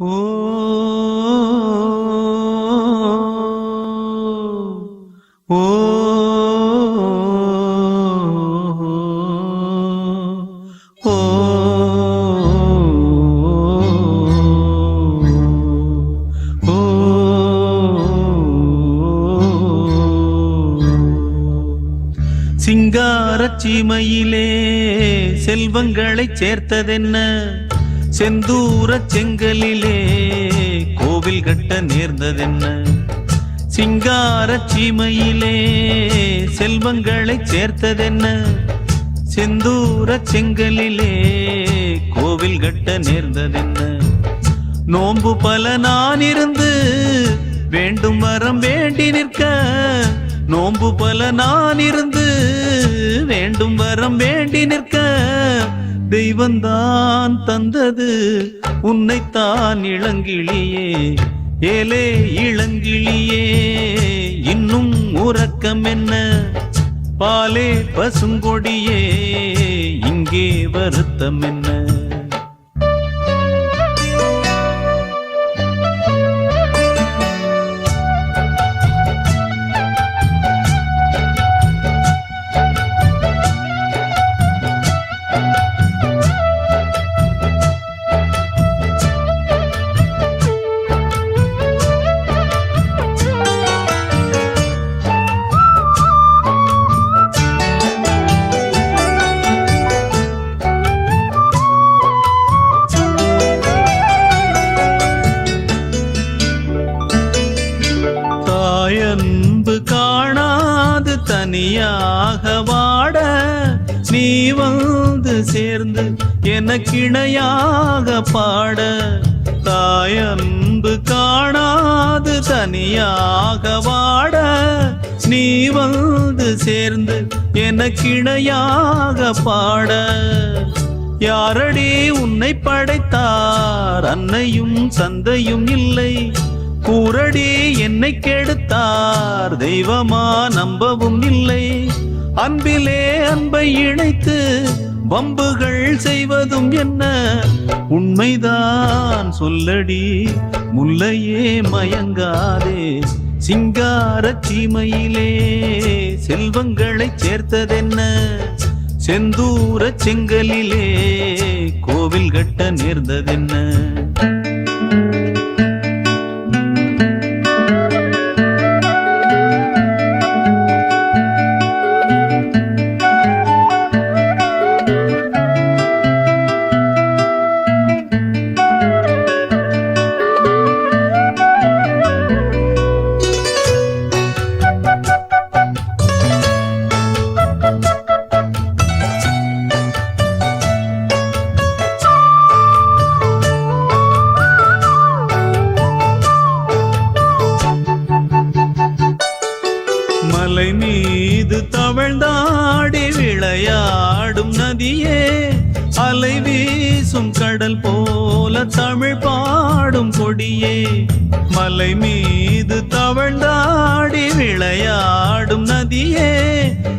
சிங்காரச்சிமையிலே ஓ. செல்வங்களைச் சேர்த்ததென்ன? செந்தூர செங்கலிலே கோவில் கட்ட நேர்ந்ததென்ன? சிங்காரச் சீமையிலே செல்வங்களைச் சேர்த்ததென்ன? செந்தூர செங்கலிலே கோவில் கட்ட நேர்ந்ததென்ன? நோன்பு பல நான் இருந்து வேண்டும் வரம் வேண்டி நிற்க. நோன்பு பல நான் இருந்து வேண்டும் வரம் வேண்டி நிற்க. தெய்வந்தான் தந்தது. உன்னைத்தான் இளங்கிளியே ஏலே இளங்கிளியே. இன்னும் உறக்கம் என்ன? பாலே பசுங்கொடியே இங்கே வருத்தம் என்ன? காணாது தனியாக வாட நீ வந்து சேர்ந்து எனக்கிணையாக பாட. தாயன்பு காணாது தனியாக வாட. நீ வந்து சேர்ந்து எனக்கிணையாக பாட. யாரடி உன்னை படைத்தார்? அன்னையும் சந்தையும் இல்லை. கூரடி என்னை கெடுத்தார். தெய்வமா நம்பவும் இல்லை. அன்பிலே அன்பை இணைத்து வம்புகள் செய்வதும் என்ன? உண்மைதான் சொல்லடி முல்லையே மயங்காதே. சிங்காரச் சீமையிலே செல்வங்களைச் சேர்த்ததென்ன? செந்தூரச் செங்கலிலே கோவில் கட்ட நேர்ந்ததென்ன? மீது தவழ்ந்தாடி விளையாடும் நதியே அலை வீசும் கடல் போல தமிழ் பாடும் கொடியே. மலை மீது தவழ்ந்தாடி விளையாடும் நதியே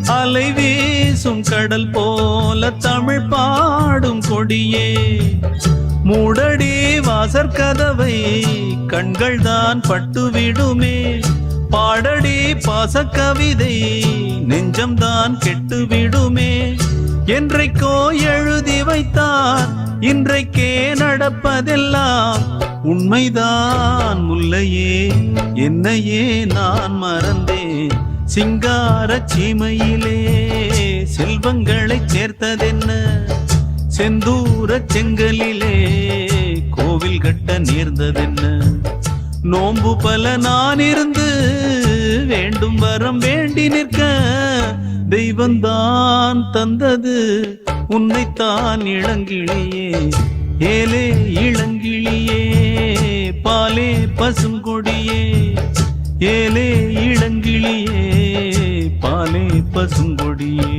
அலை வீசும் கடல் போல தமிழ் பாடும் கொடியே. மூடடி வாசற்கதவை கண்கள் தான் பட்டுவிடுமே. பாடடி பாசக்கவிதை நெஞ்சம்தான் கெட்டுவிடுமே. என்றைக்கோ எழுதி வைத்தார் இன்றைக்கே நடப்பதெல்லாம் உண்மைதான் முல்லையே. என்னையே நான் மறந்தேன் சிங்காரச் சீமையிலே. செல்வங்களைச் சேர்த்ததென்ன? செந்தூரச் செங்கலிலே. கோவில் கட்ட நேர்ந்ததென்ன? நோம்பு பல நான் இருந்து வேண்டும் வரம் வேண்டி நிற்க தெய்வந்தான் தந்தது. உன்னைத்தான் இளங்கிளியே ஏலே இளங்கிளியே பாலே பசுங்கொடியே ஏலே இளங்கிளியே பாலே பசுங்கொடியே.